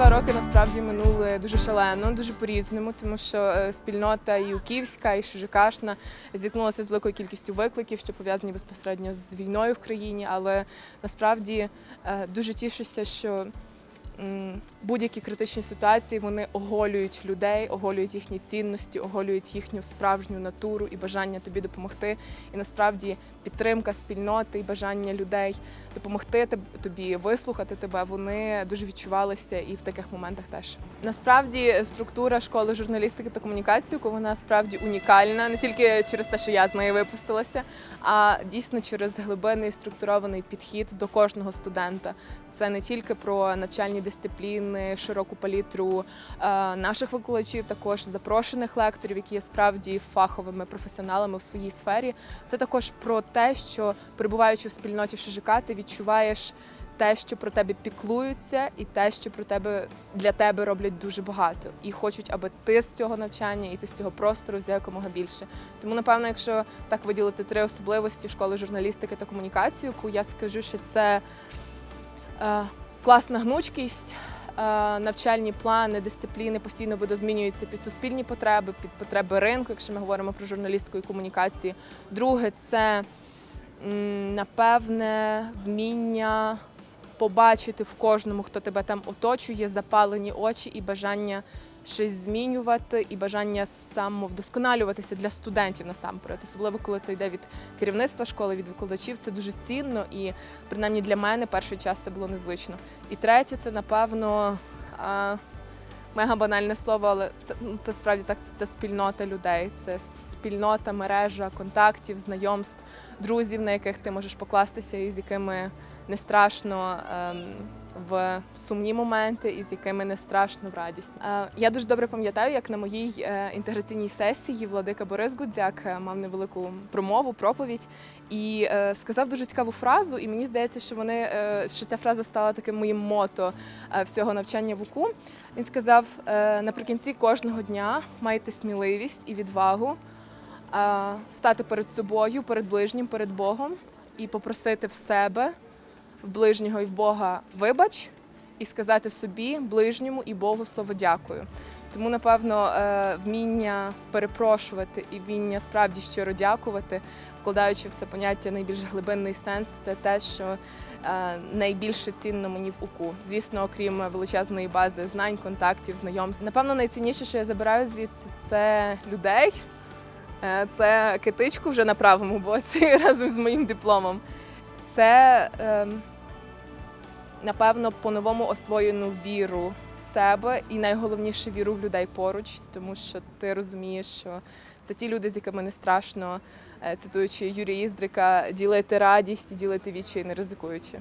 два роки насправді минули дуже шалено, дуже по-різному, тому що е, спільнота і Уківська, і Шижикашна зіткнулася з великою кількістю викликів, що пов'язані безпосередньо з війною в країні. Але насправді е, дуже тішуся, що будь-які критичні ситуації вони оголюють людей, оголюють їхні цінності, оголюють їхню справжню натуру і бажання тобі допомогти. І насправді підтримка спільноти і бажання людей допомогти тобі, вислухати тебе, вони дуже відчувалися і в таких моментах теж. Насправді структура школи журналістики та комунікації, вона справді унікальна, не тільки через те, що я з неї випустилася, а дійсно через глибинний структурований підхід до кожного студента. Це не тільки про навчальні дисципліни, широку палітру е, наших викладачів, також запрошених лекторів, які є справді фаховими професіоналами в своїй сфері. Це також про те, що перебуваючи в спільноті ШЖК, ти відчуваєш те, що про тебе піклуються, і те, що про тебе для тебе роблять дуже багато, і хочуть, аби ти з цього навчання і ти з цього простору взяв якомога більше. Тому, напевно, якщо так виділити три особливості школи журналістики та комунікації, яку я скажу, що це е, класна гнучкість. е, Навчальні плани, дисципліни постійно видозмінюються під суспільні потреби, під потреби ринку, якщо ми говоримо про журналістику і комунікації. Друге, це напевне вміння побачити в кожному, хто тебе там оточує, запалені очі і бажання щось змінювати, і бажання самовдосконалюватися для студентів насамперед, особливо коли це йде від керівництва школи, від викладачів. Це дуже цінно, і принаймні для мене перший час це було незвично. І третє, це напевно. Мега банальне слово, але це, ну, це справді так. Це, це спільнота людей, це спільнота, мережа контактів, знайомств, друзів, на яких ти можеш покластися і з якими не страшно ем, в сумні моменти, і з якими не страшно в радість. Е, я дуже добре пам'ятаю, як на моїй е, інтеграційній сесії владика Борис Гудзяк е, мав невелику промову, проповідь і сказав дуже цікаву фразу. І мені здається, що вони що ця фраза стала таким моїм мото всього навчання в УКУ. Він сказав: наприкінці кожного дня майте сміливість і відвагу стати перед собою, перед ближнім, перед Богом і попросити в себе, в ближнього і в Бога вибач, і сказати собі, ближньому і Богу слово дякую. Тому, напевно, е, вміння перепрошувати і вміння справді щиро дякувати, вкладаючи в це поняття найбільш глибинний сенс, це те, що е, найбільше цінно мені в УКУ. Звісно, окрім величезної бази знань, контактів, знайомств. Напевно, найцінніше, що я забираю звідси, це людей. Е, Це китичку вже на правому боці разом з моїм дипломом. Це, ем, напевно, по-новому освоєну віру в себе і найголовніше віру в людей поруч, тому що ти розумієш, що це ті люди, з якими не страшно, е, цитуючи Юрія Іздрика, ділити радість і ділити вічі, не ризикуючи.